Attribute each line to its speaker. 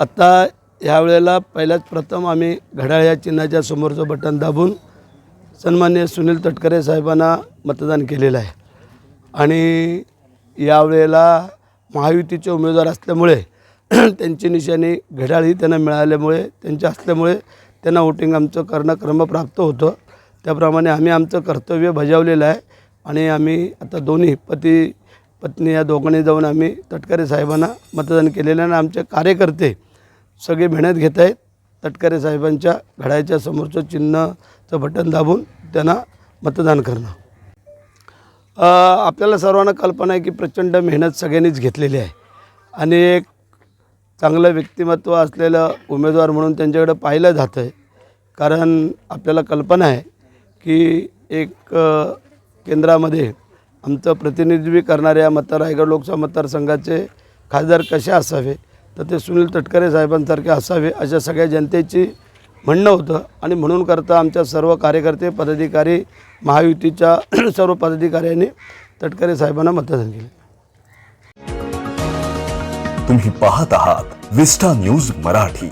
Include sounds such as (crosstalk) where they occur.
Speaker 1: आत्ता ह्यावेळेला पहिल्याच प्रथम आम्ही घड्याळ या चिन्हाच्या समोरचं बटन दाबून सन्मान्य सुनील तटकरे साहेबांना मतदान केलेलं आहे. आणि यावेळेला महायुतीचे उमेदवार असल्यामुळे (clears throat) त्यांची निशाणी घड्याळही त्यांना मिळाल्यामुळे त्यांच्या असल्यामुळे त्यांना वोटिंग आमचं करणं क्रमप्राप्त होतं. त्याप्रमाणे आम्ही आमचं कर्तव्य बजावलेलं आहे आणि आम्ही आता दोन्ही पती पत्नी या दोघांनी जाऊन आम्ही तटकरे साहेबांना मतदान केलेलं आहे आणि आमचे कार्यकर्ते सगळे मेहनत घेत आहेत. तटकरे साहेबांच्या घड्याळच्या समोरचं चिन्हचं बटन दाबून त्यांना मतदान करणं. आपल्याला सर्वांना कल्पना आहे की प्रचंड मेहनत सगळ्यांनीच घेतलेली आहे. आणि एक चांगलं व्यक्तिमत्व असलेलं उमेदवार म्हणून त्यांच्याकडे पाहिलं जातं आहे. कारण आपल्याला कल्पना आहे की एक केंद्रामध्ये आमचं प्रतिनिधित्व करणाऱ्या मतदार रायगड लोकसभा मतदारसंघाचे खासदार कसे असावे? तर ते सुनील तटकरे साहेबांसारखे असावे अशा सगळ्या जनतेची म्हणणं होतं. आणि म्हणून करता आमच्या सर्व कार्यकर्ते पदाधिकारी महायुतीच्या (clears throat) सर्व पदाधिकाऱ्यांनी तटकरे साहेबांना मतदान केले.
Speaker 2: तुम्ही पाहत आहात विस्टा न्यूज मराठी.